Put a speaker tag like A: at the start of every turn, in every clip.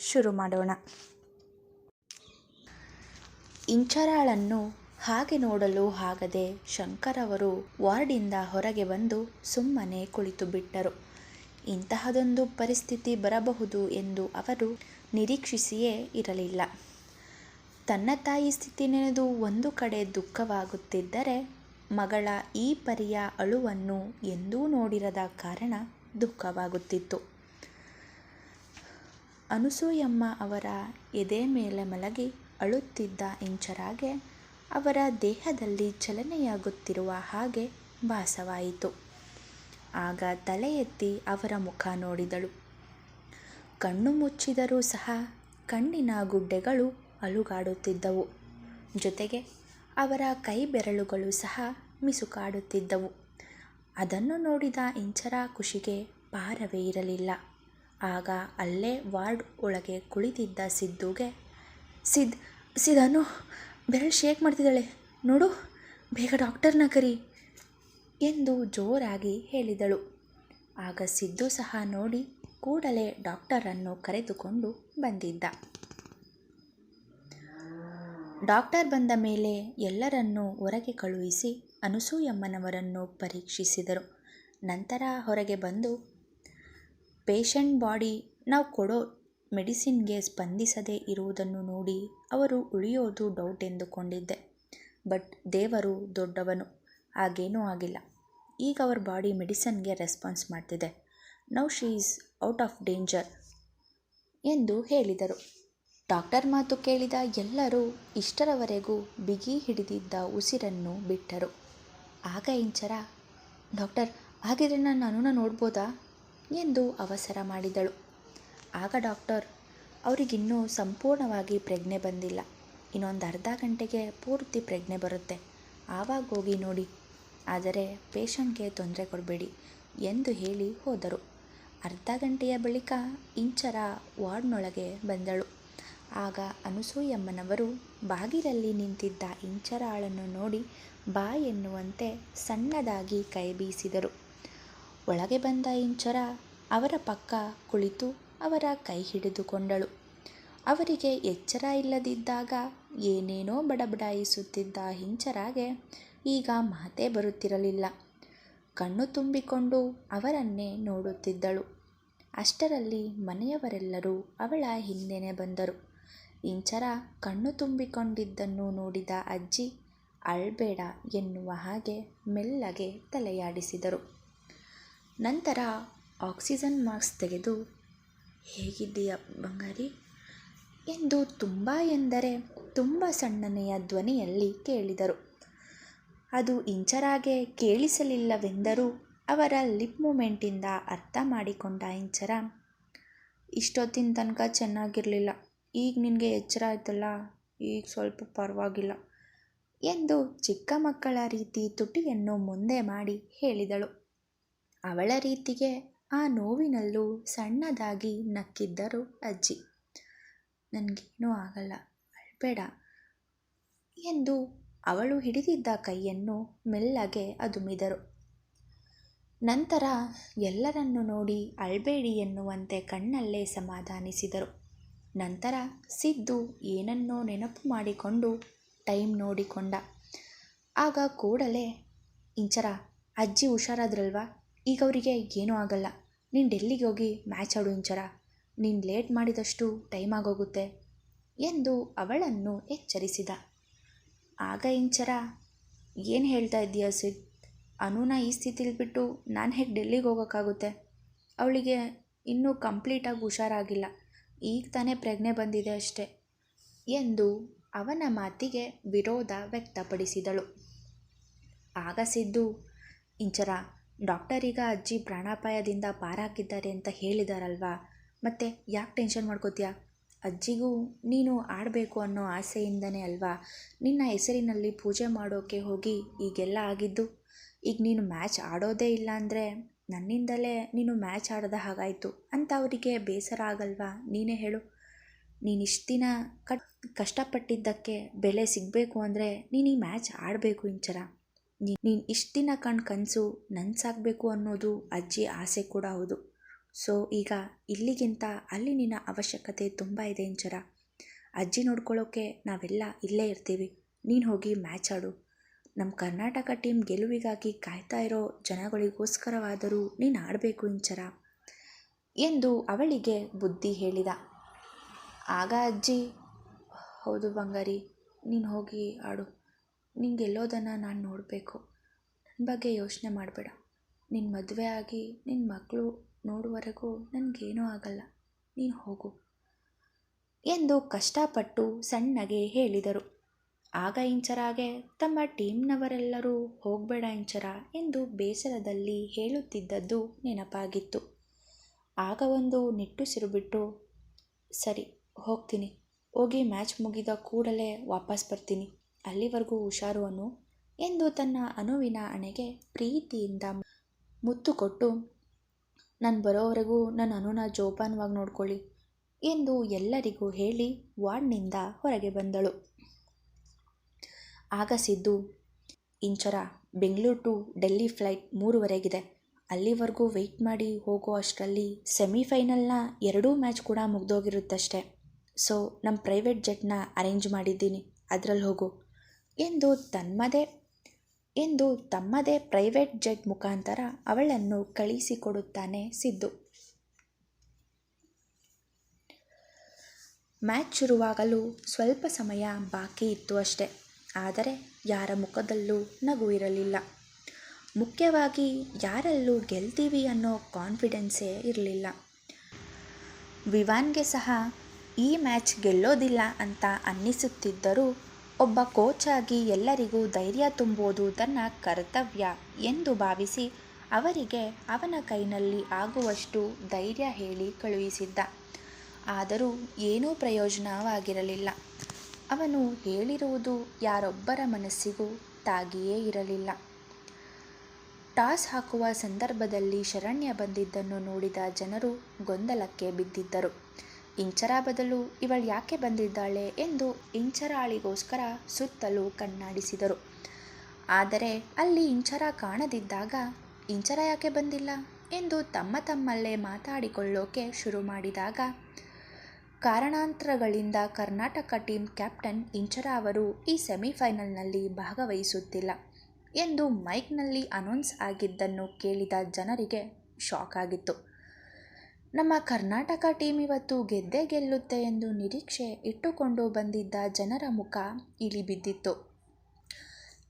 A: ಶುರು ಮಾಡೋಣ. ಇಂಚರಾಳನ್ನು ಹಾಗೆ ನೋಡಲು ಆಗದೆ ಶಂಕರವರು ವಾರ್ಡಿಂದ ಹೊರಗೆ ಬಂದು ಸುಮ್ಮನೆ ಕುಳಿತು ಬಿಟ್ಟರು. ಇಂತಹದೊಂದು ಪರಿಸ್ಥಿತಿ ಬರಬಹುದು ಎಂದು ಅವರು ನಿರೀಕ್ಷಿಸಿಯೇ ಇರಲಿಲ್ಲ. ತನ್ನ ತಾಯಿ ಸ್ಥಿತಿ ನೆನೆದು ಒಂದು ಕಡೆ ದುಃಖವಾಗುತ್ತಿದ್ದರೆ ಮಗಳ ಈ ಪರಿಯ ಅಳುವನ್ನು ಎಂದೂ ನೋಡಿರದ ಕಾರಣ ದುಃಖವಾಗುತ್ತಿತ್ತು. ಅನಸೂಯಮ್ಮ ಅವರ ಎದೆ ಮೇಲೆ ಮಲಗಿ ಅಳುತ್ತಿದ್ದ ಇಂಚರಾಗೆ ಅವರ ದೇಹದಲ್ಲಿ ಚಲನೆಯಾಗುತ್ತಿರುವ ಹಾಗೆ ಭಾಸವಾಯಿತು. ಆಗ ತಲೆ ಎತ್ತಿ ಅವರ ಮುಖ ನೋಡಿದಳು. ಕಣ್ಣು ಮುಚ್ಚಿದರೂ ಸಹ ಕಣ್ಣಿನ ಗುಡ್ಡೆಗಳು ಅಲುಗಾಡುತ್ತಿದ್ದವು. ಜೊತೆಗೆ ಅವರ ಕೈ ಬೆರಳುಗಳು ಸಹ ಮಿಸುಕಾಡುತ್ತಿದ್ದವು. ಅದನ್ನು ನೋಡಿದ ಇಂಚರ ಖುಷಿಗೆ ಪಾರವೇ ಇರಲಿಲ್ಲ. ಆಗ ಅಲ್ಲೇ ವಾರ್ಡ್ ಒಳಗೆ ಕುಳಿತಿದ್ದ ಸಿದ್ದುಗೆ, ಸಿದ್, ಸಿದನು, ಬೆರಳು ಶೇಕ್ ಮಾಡ್ತಿದ್ದಾಳೆ. ನೋಡು, ಬೇಗ ಡಾಕ್ಟರ್ನ ಕರಿ ಎಂದು ಜೋರಾಗಿ ಹೇಳಿದಳು. ಆಗ ಸಿದ್ದು ಸಹ ನೋಡಿ ಕೂಡಲೇ ಡಾಕ್ಟರನ್ನು ಕರೆದುಕೊಂಡು ಬಂದಿದ್ದ. ಡಾಕ್ಟರ್ ಬಂದ ಮೇಲೆ ಎಲ್ಲರನ್ನೂ ಹೊರಗೆ ಕಳುಹಿಸಿ ಅನಸೂಯಮ್ಮನವರನ್ನು ಪರೀಕ್ಷಿಸಿದರು. ನಂತರ ಹೊರಗೆ ಬಂದು ಪೇಷಂಟ್ ಬಾಡಿ ನಾವು ಕೊಡೋ ಮೆಡಿಸಿನ್ಗೆ ಸ್ಪಂದಿಸದೇ ಇರುವುದನ್ನು ನೋಡಿ ಅವರು ಉಳಿಯೋದು ಡೌಟ್ ಎಂದುಕೊಂಡಿದ್ದೆ. ಬಟ್ ದೇವರು ದೊಡ್ಡವನು, ಹಾಗೇನೂ ಆಗಿಲ್ಲ. ಈಗ ಅವ್ರ ಬಾಡಿ ಮೆಡಿಸನ್ಗೆ ರೆಸ್ಪಾನ್ಸ್ ಮಾಡ್ತಿದೆ. Now she is out of danger ಎಂದು ಹೇಳಿದರು. ಡಾಕ್ಟರ್ ಮಾತು ಕೇಳಿದ ಎಲ್ಲರೂ ಇಷ್ಟರವರೆಗೂ ಬಿಗಿ ಹಿಡಿದಿದ್ದ ಉಸಿರನ್ನು ಬಿಟ್ಟರು. ಆಗ ಇಂಚರ, ಡಾಕ್ಟರ್, ಹಾಗಿದ್ರೆ ನಾನು ನೋಡ್ಬೋದಾ? ಎಂದು ಅವಸರ ಮಾಡಿದಳು. ಆಗ ಡಾಕ್ಟರ್, ಅವರಿಗಿನ್ನೂ ಸಂಪೂರ್ಣವಾಗಿ ಪ್ರಜ್ಞೆ ಬಂದಿಲ್ಲ. ಇನ್ನೊಂದು ಅರ್ಧ ಗಂಟೆಗೆ ಪೂರ್ತಿ ಪ್ರಜ್ಞೆ ಬರುತ್ತೆ. ಆವಾಗ ಹೋಗಿ ನೋಡಿ. ಆದರೆ ಪೇಷಂಟ್ಗೆ ತೊಂದರೆ ಕೊಡಬೇಡಿ ಎಂದು ಹೇಳಿ ಹೋದರು. ಅರ್ಧ ಗಂಟೆಯ ಬಳಿಕ ಇಂಚರ ವಾರ್ಡ್ನೊಳಗೆ ಬಂದಳು. ಆಗ ಅನಸೂಯಮ್ಮನವರು ಬಾಗಿಲಲ್ಲಿ ನಿಂತಿದ್ದ ಇಂಚರಾಳನ್ನು ನೋಡಿ ಬಾ ಎನ್ನುವಂತೆ ಸಣ್ಣದಾಗಿ ಕೈ ಬೀಸಿದರು. ಒಳಗೆ ಬಂದ ಇಂಚರ ಅವರ ಪಕ್ಕ ಕುಳಿತು ಅವರ ಕೈ ಹಿಡಿದುಕೊಂಡಳು. ಅವರಿಗೆ ಎಚ್ಚರ ಇಲ್ಲದಿದ್ದಾಗ ಏನೇನೋ ಬಡಬಡಾಯಿಸುತ್ತಿದ್ದ ಹಿಂಚರಾಗೆ ಈಗ ಮಾತೇ ಬರುತ್ತಿರಲಿಲ್ಲ. ಕಣ್ಣು ತುಂಬಿಕೊಂಡು ಅವರನ್ನೇ ನೋಡುತ್ತಿದ್ದಳು. ಅಷ್ಟರಲ್ಲಿ ಮನೆಯವರೆಲ್ಲರೂ ಅವಳ ಹಿಂದೆನೆ ಬಂದರು. ಇಂಚರ ಕಣ್ಣು ತುಂಬಿಕೊಂಡಿದ್ದನ್ನು ನೋಡಿದ ಅಜ್ಜಿ, ಅಳ್ಬೇಡ ಎನ್ನುವ ಹಾಗೆ ಮೆಲ್ಲಗೆ ತಲೆಯಾಡಿಸಿದರು. ನಂತರ ಆಕ್ಸಿಜನ್ ಮಾಸ್ಕ್ ತೆಗೆದು, ಹೇಗಿದ್ದೀಯ ಬಂಗಾರಿ? ಎಂದು ತುಂಬ ಎಂದರೆ ತುಂಬ ಸಣ್ಣನೆಯ ಧ್ವನಿಯಲ್ಲಿ ಕೇಳಿದರು. ಅದು ಇಂಚರಾಗೆ ಕೇಳಿಸಲಿಲ್ಲವೆಂದರೂ ಅವರ ಲಿಪ್ ಮೂಮೆಂಟಿಂದ ಅರ್ಥ ಮಾಡಿಕೊಂಡ ಇಂಚರ, ಇಷ್ಟೊತ್ತಿನ ತನಕ ಚೆನ್ನಾಗಿರಲಿಲ್ಲ. ಈಗ ನಿನಗೆ ಎಚ್ಚರ ಆಯ್ತಲ್ಲ? ಈಗ ಸ್ವಲ್ಪ ಪರವಾಗಿಲ್ಲ. ಎಂದು ಚಿಕ್ಕ ಮಕ್ಕಳ ರೀತಿ ತುಟಿಯನ್ನು ಮುಂದೆ ಮಾಡಿ ಹೇಳಿದಳು. ಅವಳ ರೀತಿಗೆ ಆ ನೋವಿನಲ್ಲೂ ಸಣ್ಣದಾಗಿ ನಕ್ಕಿದ್ದರು ಅಜ್ಜಿ. ನನಗೇನೂ ಆಗಲ್ಲ, ಅಳ್ಬೇಡ ಎಂದು ಅವಳು ಹಿಡಿದಿದ್ದ ಕೈಯನ್ನು ಮೆಲ್ಲಗೆ ಅದುಮಿದರು. ನಂತರ ಎಲ್ಲರನ್ನು ನೋಡಿ ಅಳ್ಬೇಡಿ ಎನ್ನುವಂತೆ ಕಣ್ಣಲ್ಲೇ ಸಮಾಧಾನಿಸಿದರು. ನಂತರ ಸಿದ್ದು ಏನನ್ನೋ ನೆನಪು ಮಾಡಿಕೊಂಡು ಟೈಮ್ ನೋಡಿಕೊಂಡ. ಆಗ ಕೂಡಲೇ, ಇಂಚರ, ಅಜ್ಜಿ ಹುಷಾರಾದ್ರಲ್ವಾ? ಈಗ ಅವರಿಗೆ ಏನೂ ಆಗಲ್ಲ. ನೀನು ಡೆಲ್ಲಿಗೆ ಹೋಗಿ ಮ್ಯಾಚ್ ಆಡು ಇಂಚರ. ನೀನು ಲೇಟ್ ಮಾಡಿದಷ್ಟು ಟೈಮ್ ಆಗೋಗುತ್ತೆ ಎಂದು ಅವಳನ್ನು ಎಚ್ಚರಿಸಿದ. ಆಗ ಇಂಚರ, ಏನು ಹೇಳ್ತಾ ಇದ್ದೀಯ ಸಿದ್? ಅನೂನ ಈ ಸ್ಥಿತಿಲಿ ಬಿಟ್ಟು ನಾನು ಹೇಗೆ ಡೆಲ್ಲಿಗೆ ಹೋಗೋಕ್ಕಾಗುತ್ತೆ? ಅವಳಿಗೆ ಇನ್ನೂ ಕಂಪ್ಲೀಟಾಗಿ ಹುಷಾರಾಗಿಲ್ಲ. ಈಗ ತಾನೇ ಪ್ರಜ್ಞೆ ಬಂದಿದೆ ಅಷ್ಟೆ ಎಂದು ಅವನ ಮಾತಿಗೆ ವಿರೋಧ ವ್ಯಕ್ತಪಡಿಸಿದಳು. ಆಗ ಸಿದ್ದು, ಇಂಚರ ಡಾಕ್ಟರ್ ಈಗ ಅಜ್ಜಿ ಪ್ರಾಣಾಪಾಯದಿಂದ ಪಾರಾಗಿದ್ದಾರೆ ಅಂತ ಹೇಳಿದಾರಲ್ವಾ? ಮತ್ತೆ ಯಾಕೆ ಟೆನ್ಷನ್ ಮಾಡ್ಕೋತೀಯಾ? ಅಜ್ಜಿಗೂ ನೀನು ಆಡಬೇಕು ಅನ್ನೋ ಆಸೆಯಿಂದನೇ ಅಲ್ವಾ? ನಿನ್ನ ಹೆಸರಿನಲ್ಲಿ ಪೂಜೆ ಮಾಡೋಕ್ಕೆ ಹೋಗಿ ಈಗೆಲ್ಲ ಆಗಿದ್ದು? ಈಗ ನೀನು ಮ್ಯಾಚ್ ಆಡೋದೇ ಇಲ್ಲ ಅಂದರೆ ನನ್ನಿಂದಲೇ ನೀನು ಮ್ಯಾಚ್ ಆಡದ ಹಾಗಾಯಿತು. ಅಂತ ಅವರಿಗೆ ಬೇಸರ ಆಗಲ್ವಾ? ನೀನೇ ಹೇಳು. ನೀನಿಷ್ಟು ದಿನ ಕಟ್, ಕಷ್ಟಪಟ್ಟಿದ್ದಕ್ಕೆ ಬೆಲೆ ಸಿಗಬೇಕು ಅಂದರೆ ನೀನು ಈ ಮ್ಯಾಚ್ ಆಡಬೇಕು ಇಂಚರ. ನೀನು ಇಷ್ಟು ದಿನ ಕಣ್ ಕನಸು ನನಸಾಗಬೇಕು ಅನ್ನೋದು ಅಜ್ಜಿ ಆಸೆ ಕೂಡ ಹೌದು. ಸೊ, ಈಗ ಇಲ್ಲಿಗಿಂತ ಅಲ್ಲಿ ನಿನ್ನ ಅವಶ್ಯಕತೆ ತುಂಬ ಇದೆ ಇಂಚರ ಅಜ್ಜಿ ನೋಡ್ಕೊಳ್ಳೋಕ್ಕೆ ನಾವೆಲ್ಲ ಇಲ್ಲೇ ಇರ್ತೀವಿ. ನೀನು ಹೋಗಿ ಮ್ಯಾಚ್ ಆಡು. ನಮ್ಮ ಕರ್ನಾಟಕ ಟೀಮ್ ಗೆಲುವಿಗಾಗಿ ಕಾಯ್ತಾ ಇರೋ ಜನಗಳಿಗೋಸ್ಕರವಾದರೂ ನೀನು ಆಡಬೇಕು ಇಂಚರ ಎಂದು ಅವಳಿಗೆ ಬುದ್ಧಿ ಹೇಳಿದ. ಆಗ ಅಜ್ಜಿ, ಹೌದು ಬಂಗಾರಿ, ನೀನು ಹೋಗಿ ಆಡು. ನೀನು ಗೆಲ್ಲೋದನ್ನು ನಾನು ನೋಡಬೇಕು. ನನ್ನ ಬಗ್ಗೆ ಯೋಚನೆ ಮಾಡಬೇಡ. ನಿನ್ನ ಮದುವೆ ಆಗಿ ನಿನ್ನ ಮಕ್ಕಳು ನೋಡುವರೆಗೂ ನನಗೇನೂ ಆಗಲ್ಲ. ನೀನು ಹೋಗು. ಎಂದು ಕಷ್ಟಪಟ್ಟು ಸಣ್ಣಗೆ ಹೇಳಿದರು. ಆಗ ಇಂಚರಾಗೆ ತಮ್ಮ ಟೀಮ್ನವರೆಲ್ಲರೂ ಹೋಗಬೇಡ ಇಂಚರ ಎಂದು ಬೇಸರದಲ್ಲಿ ಹೇಳುತ್ತಿದ್ದದ್ದು ನೆನಪಾಗಿತ್ತು. ಆಗ ಒಂದು ನಿಟ್ಟುಸಿರು ಬಿಟ್ಟು, ಸರಿ, ಹೋಗ್ತೀನಿ. ಹೋಗಿ ಮ್ಯಾಚ್ ಮುಗಿದ ಕೂಡಲೇ ವಾಪಸ್ ಬರ್ತೀನಿ. ಅಲ್ಲಿವರೆಗೂ ಹುಷಾರು ಅನು ಎಂದು ತನ್ನ ಅನುವಿನ ಅಣೆಗೆ ಪ್ರೀತಿಯಿಂದ ಮುತ್ತು ಕೊಟ್ಟು ನಾನು ಬರೋವರೆಗೂ ನನ್ನ ಅನುನ ಜೋಪಾನವಾಗಿ ನೋಡ್ಕೊಳ್ಳಿ ಎಂದು ಎಲ್ಲರಿಗೂ ಹೇಳಿ ವಾರ್ಡ್ನಿಂದ ಹೊರಗೆ ಬಂದಳು. ಆಗ ಸಿದ್ದು, ಇಂಚರ, ಬೆಂಗಳೂರು ಟು ಡೆಲ್ಲಿ ಫ್ಲೈಟ್ ಮೂರುವರೆಗಿದೆ. ಅಲ್ಲಿವರೆಗೂ ವೆಯ್ಟ್ ಮಾಡಿ ಹೋಗೋ ಅಷ್ಟರಲ್ಲಿ ಸೆಮಿಫೈನಲ್ನ ಎರಡೂ ಮ್ಯಾಚ್ ಕೂಡ ಮುಗ್ದೋಗಿರುತ್ತಷ್ಟೆ. ಸೊ ನಮ್ಮ ಪ್ರೈವೇಟ್ ಜೆಟ್ನ ಅರೇಂಜ್ ಮಾಡಿದ್ದೀನಿ. ಅದರಲ್ಲಿ ಹೋಗು. ಎಂದು ತಮ್ಮದೇ ಎಂದು ತಮ್ಮದೇ ಪ್ರೈವೇಟ್ ಜೆಟ್ ಮುಖಾಂತರ ಅವಳನ್ನು ಕಳಿಸಿಕೊಡುತ್ತಾನೆ ಸಿದ್ದು. ಮ್ಯಾಚ್ ಶುರುವಾಗಲು ಸ್ವಲ್ಪ ಸಮಯ ಬಾಕಿ ಇತ್ತು ಅಷ್ಟೆ. ಆದರೆ ಯಾರ ಮುಖದಲ್ಲೂ ನಗು ಇರಲಿಲ್ಲ. ಮುಖ್ಯವಾಗಿ ಯಾರಲ್ಲೂ ಗೆಲ್ತೀವಿ ಅನ್ನೋ ಕಾನ್ಫಿಡೆನ್ಸೇ ಇರಲಿಲ್ಲ. ವಿವಾನ್ಗೆ ಸಹ ಈ ಮ್ಯಾಚ್ ಗೆಲ್ಲೋದಿಲ್ಲ ಅಂತ ಅನ್ನಿಸುತ್ತಿದ್ದರೂ ಒಬ್ಬ ಕೋಚ್ ಆಗಿ ಎಲ್ಲರಿಗೂ ಧೈರ್ಯ ತುಂಬುವುದು ತನ್ನ ಕರ್ತವ್ಯ ಎಂದು ಭಾವಿಸಿ ಅವರಿಗೆ ಅವನ ಕೈನಲ್ಲಿ ಆಗುವಷ್ಟು ಧೈರ್ಯ ಹೇಳಿ ಕಳುಹಿಸಿದ್ದ. ಆದರೂ ಏನೂ ಪ್ರಯೋಜನವಾಗಿರಲಿಲ್ಲ. ಅವನು ಹೇಳಿರುವುದು ಯಾರೊಬ್ಬರ ಮನಸ್ಸಿಗೂ ತಾಗಿಯೇ ಇರಲಿಲ್ಲ. ಟಾಸ್ ಹಾಕುವ ಸಂದರ್ಭದಲ್ಲಿ ಶರಣ್ಯ ಬಂದಿದ್ದನ್ನು ನೋಡಿದ ಜನರು ಗೊಂದಲಕ್ಕೆ ಬಿದ್ದಿದ್ದರು. ಇಂಚರ ಬದಲು ಇವಳು ಯಾಕೆ ಬಂದಿದ್ದಾಳೆ ಎಂದು ಇಂಚರಾಳಿಗೋಸ್ಕರ ಸುತ್ತಲೂ ಕಣ್ಣಾಡಿಸಿದರು. ಆದರೆ ಅಲ್ಲಿ ಇಂಚರ ಕಾಣದಿದ್ದಾಗ ಇಂಚರ ಯಾಕೆ ಬಂದಿಲ್ಲ ಎಂದು ತಮ್ಮ ತಮ್ಮಲ್ಲೇ ಮಾತಾಡಿಕೊಳ್ಳೋಕೆ ಶುರು ಮಾಡಿದಾಗ ಕಾರಣಾಂತರಗಳಿಂದ ಕರ್ನಾಟಕ ಟೀಮ್ ಕ್ಯಾಪ್ಟನ್ ಇಂಚರ ಅವರು ಈ ಸೆಮಿಫೈನಲ್ನಲ್ಲಿ ಭಾಗವಹಿಸುತ್ತಿಲ್ಲ ಎಂದು ಮೈಕ್ನಲ್ಲಿ ಅನೌನ್ಸ್ ಆಗಿದ್ದನ್ನು ಕೇಳಿದ ಜನರಿಗೆ ಶಾಕ್ ಆಗಿತ್ತು. ನಮ್ಮ ಕರ್ನಾಟಕ ಟೀಮ್ ಇವತ್ತು ಗೆದ್ದೇ ಗೆಲ್ಲುತ್ತೆ ಎಂದು ನಿರೀಕ್ಷೆ ಇಟ್ಟುಕೊಂಡು ಬಂದಿದ್ದ ಜನರ ಮುಖ ಇಳಿಬಿದ್ದಿತ್ತು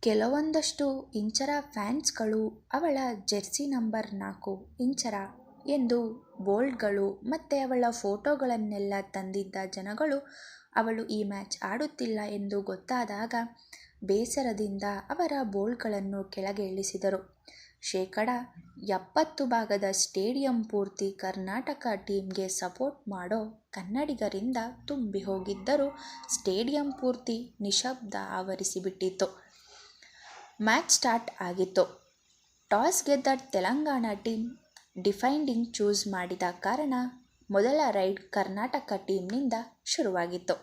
A: ಕೆಲವೊಂದಷ್ಟು ಇಂಚರ ಫ್ಯಾನ್ಸ್ಗಳು ಅವಳ ಜೆರ್ಸಿ ನಂಬರ್ ನಾಲ್ಕು ಇಂಚರ ಎಂದು ಬೋಲ್ಡ್ಗಳು ಮತ್ತು ಅವಳ ಫೋಟೋಗಳನ್ನೆಲ್ಲ ತಂದಿದ್ದ ಜನಗಳು ಅವಳು ಈ ಮ್ಯಾಚ್ ಆಡುತ್ತಿಲ್ಲ ಎಂದು ಗೊತ್ತಾದಾಗ ಬೇಸರದಿಂದ ಅವರ ಬೋಲ್ಡ್ಗಳನ್ನು ಕೆಳಗೆ ಇಳಿಸಿದರು. ಶೇಕಡ ಎಪ್ಪತ್ತು ಭಾಗದ ಸ್ಟೇಡಿಯಂ ಪೂರ್ತಿ ಕರ್ನಾಟಕ ಟೀಮ್ಗೆ ಸಪೋರ್ಟ್ ಮಾಡೋ ಕನ್ನಡಿಗರಿಂದ ತುಂಬಿ ಹೋಗಿದ್ದರೂ ಸ್ಟೇಡಿಯಂ ಪೂರ್ತಿ ನಿಶಬ್ದ ಆವರಿಸಿಬಿಟ್ಟಿತ್ತು. ಮ್ಯಾಚ್ ಸ್ಟಾರ್ಟ್ ಆಗಿತ್ತು. ಟಾಸ್ ಗೆದ್ದ ತೆಲಂಗಾಣ ಟೀಮ್ ಡಿಫೈಂಡಿಂಗ್ ಚೂಸ್ ಮಾಡಿದ ಕಾರಣ ಮೊದಲ ರೈಡ್ ಕರ್ನಾಟಕ ಟೀಮ್ನಿಂದ ಶುರುವಾಗಿತ್ತು.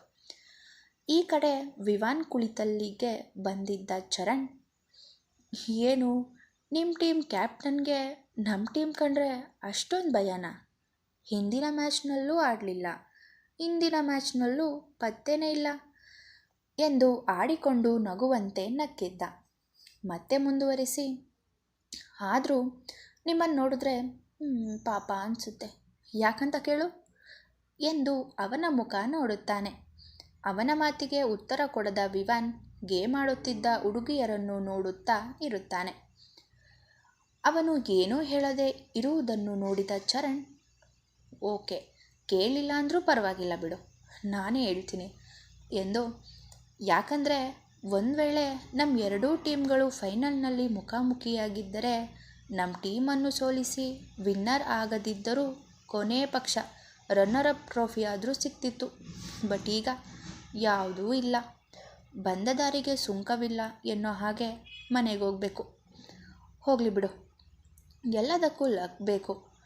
A: ಈ ಕಡೆ ವಿವಾನ್ ಕುಳಿತಲ್ಲಿಗೆ ಬಂದಿದ್ದ ಚರಣ್, ಏನು ನಿಮ್ಮ ಟೀಮ್ ಕ್ಯಾಪ್ಟನ್ಗೆ ನಮ್ಮ ಟೀಮ್ ಕಂಡ್ರೆ ಅಷ್ಟೊಂದು ಭಯನಾ? ಹಿಂದಿನ ಮ್ಯಾಚ್ನಲ್ಲೂ ಆಡಲಿಲ್ಲ. ಇಂದಿನ ಮ್ಯಾಚ್ನಲ್ಲೂ ಪತ್ತೇನೇ ಇಲ್ಲ ಎಂದು ಆಡಿಕೊಂಡು ನಗುವಂತೆ ನಕ್ಕಿದ್ದ. ಮತ್ತೆ ಮುಂದುವರಿಸಿ. ಆದರೂ ನಿಮ್ಮನ್ನು ನೋಡಿದ್ರೆ ಪಾಪ ಅನಿಸುತ್ತೆ. ಯಾಕಂತ ಕೇಳು ಎಂದು ಅವನ ಮುಖ ನೋಡುತ್ತಾನೆ. ಅವನ ಮಾತಿಗೆ ಉತ್ತರ ಕೊಡದ ವಿವಾನ್ ಗೇಮ್ ಆಡುತ್ತಿದ್ದ ಹುಡುಗಿಯರನ್ನು ನೋಡುತ್ತಾ ಇರುತ್ತಾನೆ. ಅವನು ಏನೂ ಹೇಳದೆ ಇರುವುದನ್ನು ನೋಡಿದ ಚರಣ್, ಓಕೆ, ಕೇಳಿಲ್ಲ ಅಂದರೂ ಪರವಾಗಿಲ್ಲ ಬಿಡು, ನಾನೇ ಹೇಳ್ತೀನಿ. ಎಂದು, ಯಾಕಂದರೆ ಒಂದು ವೇಳೆ ನಮ್ಮ ಎರಡೂ ಟೀಮ್ಗಳು ಫೈನಲ್ನಲ್ಲಿ ಮುಖಾಮುಖಿಯಾಗಿದ್ದರೆ ನಮ್ಮ ಟೀಮನ್ನು ಸೋಲಿಸಿ ವಿನ್ನರ್ ಆಗದಿದ್ದರೂ ಕೊನೆ ಪಕ್ಷ ರನ್ನರ್ ಅಪ್ ಟ್ರೋಫಿ ಆದರೂ ಸಿಕ್ತಿತ್ತು. ಬಟ್ ಈಗ ಯಾವುದೂ ಇಲ್ಲ. ಬಂದ ದಾರಿಗೆ ಸುಂಕವಿಲ್ಲ ಎನ್ನೋ ಹಾಗೆ ಮನೆಗೆ ಹೋಗಬೇಕು. ಹೋಗಲಿ ಬಿಡು. ಎಲ್ಲದಕ್ಕೂ ಲಕ್ ಬೇಕು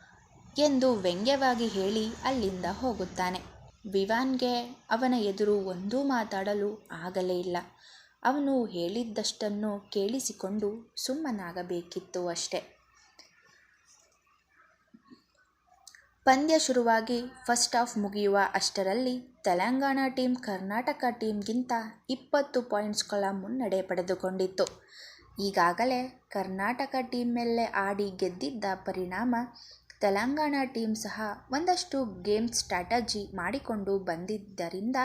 A: ಎಂದು ವ್ಯಂಗ್ಯವಾಗಿ ಹೇಳಿ ಅಲ್ಲಿಂದ ಹೋಗುತ್ತಾನೆ. ವಿವಾನ್ಗೆ ಅವನ ಎದುರು ಒಂದೂ ಮಾತಾಡಲು ಆಗಲೇ ಇಲ್ಲ. ಅವನು ಹೇಳಿದ್ದಷ್ಟನ್ನು ಕೇಳಿಸಿಕೊಂಡು ಸುಮ್ಮನಾಗಬೇಕಿತ್ತು ಅಷ್ಟೆ. ಪಂದ್ಯ ಶುರುವಾಗಿ ಫಸ್ಟ್ ಆಫ್ ಮುಗಿಯುವ ಅಷ್ಟರಲ್ಲಿ ತೆಲಂಗಾಣ ಟೀಮ್ ಕರ್ನಾಟಕ ಟೀಮ್ಗಿಂತ ಇಪ್ಪತ್ತು ಪಾಯಿಂಟ್ಸ್ಗಳ ಮುನ್ನಡೆ ಪಡೆದುಕೊಂಡಿತ್ತು. ಈಗಾಗಲೇ ಕರ್ನಾಟಕ ಟೀಮ್ ಮೇಲೆ ಆಡಿ ಗೆದ್ದಿದ್ದ ಪರಿಣಾಮ ತೆಲಂಗಾಣ ಟೀಮ್ ಸಹ ಒಂದಷ್ಟು ಗೇಮ್ ಸ್ಟ್ರಾಟಜಿ ಮಾಡಿಕೊಂಡು ಬಂದಿದ್ದರಿಂದ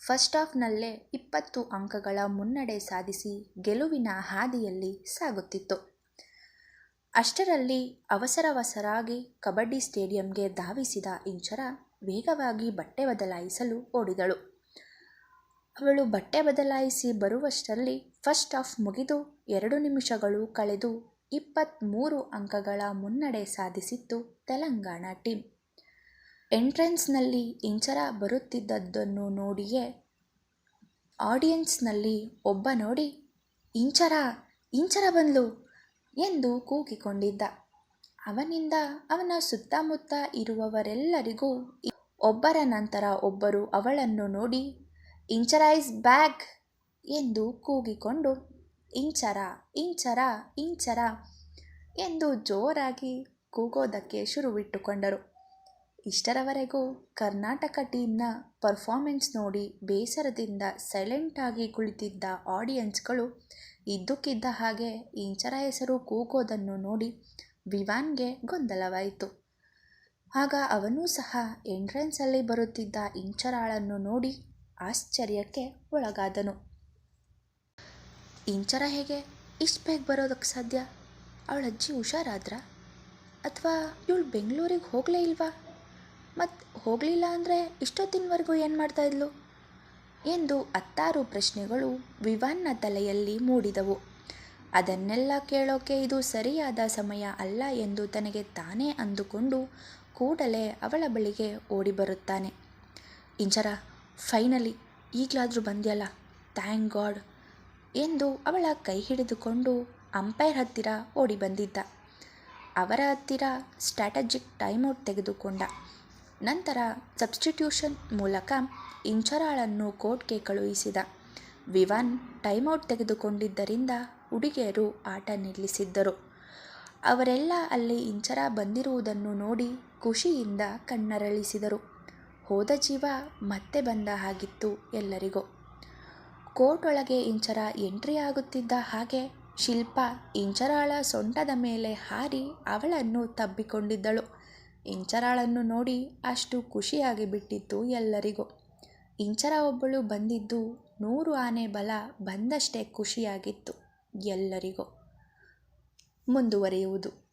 A: ಫಸ್ಟ್ ಆಫ್ನಲ್ಲೇ ಇಪ್ಪತ್ತು ಅಂಕಗಳ ಮುನ್ನಡೆ ಸಾಧಿಸಿ ಗೆಲುವಿನ ಹಾದಿಯಲ್ಲಿ ಸಾಗುತ್ತಿತ್ತು. ಅಷ್ಟರಲ್ಲಿ ಅವಸರವಸರಾಗಿ ಕಬಡ್ಡಿ ಸ್ಟೇಡಿಯಂಗೆ ಧಾವಿಸಿದ ಇಂಚರ ವೇಗವಾಗಿ ಬಟ್ಟೆ ಬದಲಾಯಿಸಲು ಓಡಿದಳು. ಅವಳು ಬಟ್ಟೆ ಬದಲಾಯಿಸಿ ಬರುವಷ್ಟರಲ್ಲಿ ಫಸ್ಟ್ ಆಫ್ ಮುಗಿದು ಎರಡು ನಿಮಿಷಗಳು ಕಳೆದು ಇಪ್ಪತ್ತ್ಮೂರು ಅಂಕಗಳ ಮುನ್ನಡೆ ಸಾಧಿಸಿತ್ತು ತೆಲಂಗಾಣ ಟೀಮ್ ಎಂಟ್ರೆನ್ಸ್ನಲ್ಲಿ ಇಂಚರ ಬರುತ್ತಿದ್ದದ್ದನ್ನು ನೋಡಿಯೇ ಆಡಿಯನ್ಸ್ನಲ್ಲಿ ಒಬ್ಬ ನೋಡಿ, ಇಂಚರ ಇಂಚರ ಬಂದ್ಲು! ಎಂದು ಕೂಗಿಕೊಂಡಿದ್ದ. ಅವನಿಂದ ಅವನ ಸುತ್ತಮುತ್ತ ಇರುವವರೆಲ್ಲರಿಗೂ ಒಬ್ಬರ ನಂತರ ಒಬ್ಬರು ಅವಳನ್ನು ನೋಡಿ ಇಂಚರ ಇಸ್ ಬ್ಯಾಗ್ ಎಂದು ಕೂಗಿಕೊಂಡು, ಇಂಚರ ಇಂಚರ ಇಂಚರ ಎಂದು ಜೋರಾಗಿ ಕೂಗೋದಕ್ಕೆ ಶುರುವಿಟ್ಟುಕೊಂಡರು. ಇಷ್ಟರವರೆಗೂ ಕರ್ನಾಟಕ ಟೀಮ್ನ ಪರ್ಫಾರ್ಮೆನ್ಸ್ ನೋಡಿ ಬೇಸರದಿಂದ ಸೈಲೆಂಟಾಗಿ ಕುಳಿತಿದ್ದ ಆಡಿಯನ್ಸ್ಗಳು ಇದ್ದಕ್ಕಿದ್ದ ಹಾಗೆ ಇಂಚರ ಹೆಸರು ಕೂಗೋದನ್ನು ನೋಡಿ ವಿವಾನ್ಗೆ ಗೊಂದಲವಾಯಿತು. ಆಗ ಅವನೂ ಸಹ ಎಂಟ್ರೆನ್ಸಲ್ಲಿ ಬರುತ್ತಿದ್ದ ಇಂಚರಾಳನ್ನು ನೋಡಿ ಆಶ್ಚರ್ಯಕ್ಕೆ ಒಳಗಾದನು. ಇಂಚರ ಹೇಗೆ ಇಷ್ಟು ಬೇಗ ಬರೋದಕ್ಕೆ ಸಾಧ್ಯ? ಅವಳ ಅಜ್ಜಿ ಹುಷಾರಾದ್ರ? ಅಥವಾ ಇವಳು ಬೆಂಗಳೂರಿಗೆ ಹೋಗಲೇ ಇಲ್ವಾ? ಮತ್ತು ಹೋಗಲಿಲ್ಲ ಅಂದರೆ ಇಷ್ಟೊತ್ತಿನವರೆಗೂ ಏನು ಮಾಡ್ತಾಯಿದ್ಲು ಎಂದು ಹತ್ತಾರು ಪ್ರಶ್ನೆಗಳು ವಿವಾನ್ನ ತಲೆಯಲ್ಲಿ ಮೂಡಿದವು. ಅದನ್ನೆಲ್ಲ ಕೇಳೋಕೆ ಇದು ಸರಿಯಾದ ಸಮಯ ಅಲ್ಲ ಎಂದು ತನಗೆ ತಾನೇ ಅಂದುಕೊಂಡು ಕೂಡಲೇ ಅವಳ ಬಳಿಗೆ ಓಡಿ ಬರುತ್ತಾನೆ. ಇಂಚರ ಫೈನಲಿ ಈಗಲಾದರೂ ಬಂದ್ಯಲ್ಲ? ಥ್ಯಾಂಕ್ ಗಾಡ್ ಎಂದು ಅವಳ ಕೈ ಹಿಡಿದುಕೊಂಡು ಅಂಪೈರ್ ಹತ್ತಿರ ಓಡಿ ಬಂದಿದ್ದ. ಅವರ ಹತ್ತಿರ ಸ್ಟ್ರಾಟಜಿಕ್ ಟೈಮ್ಔಟ್ ತೆಗೆದುಕೊಂಡ. ನಂತರ ಸಬ್ಸ್ಟಿಟ್ಯೂಷನ್ ಮೂಲಕ ಇಂಚರಾಳನ್ನು ಕೋರ್ಟ್ಗೆ ಕಳುಹಿಸಿದ. ವಿವಾನ್ ಟೈಮ್ಔಟ್ ತೆಗೆದುಕೊಂಡಿದ್ದರಿಂದ ಹುಡುಗಿಯರು ಆಟ ನಿಲ್ಲಿಸಿದ್ದರು. ಅವರೆಲ್ಲ ಅಲ್ಲಿ ಇಂಚರ ಬಂದಿರುವುದನ್ನು ನೋಡಿ ಖುಷಿಯಿಂದ ಕಣ್ಣರಳಿಸಿದರು. ಹೋದ ಜೀವ ಮತ್ತೆ ಬಂದ ಹಾಗಿತ್ತು ಎಲ್ಲರಿಗೂ. ಕೋರ್ಟ್ ಒಳಗೆ ಇಂಚರ ಎಂಟ್ರಿ ಆಗುತ್ತಿದ್ದ ಹಾಗೆ ಶಿಲ್ಪ ಇಂಚರಾಳ ಸೊಂಟದ ಮೇಲೆ ಹಾರಿ ಅವಳನ್ನು ತಬ್ಬಿಕೊಂಡಿದ್ದಳು. ಇಂಚರಾಳನ್ನು ನೋಡಿ ಅಷ್ಟು ಖುಷಿಯಾಗಿ ಬಿಟ್ಟಿತ್ತು ಎಲ್ಲರಿಗೂ. ಇಂಚರ ಒಬ್ಬಳು ಬಂದಿದ್ದು ನೂರು ಆನೆ ಬಲ ಬಂದಷ್ಟೇ ಖುಷಿಯಾಗಿತ್ತು ಎಲ್ಲರಿಗೂ. ಮುಂದುವರಿಯುವುದು.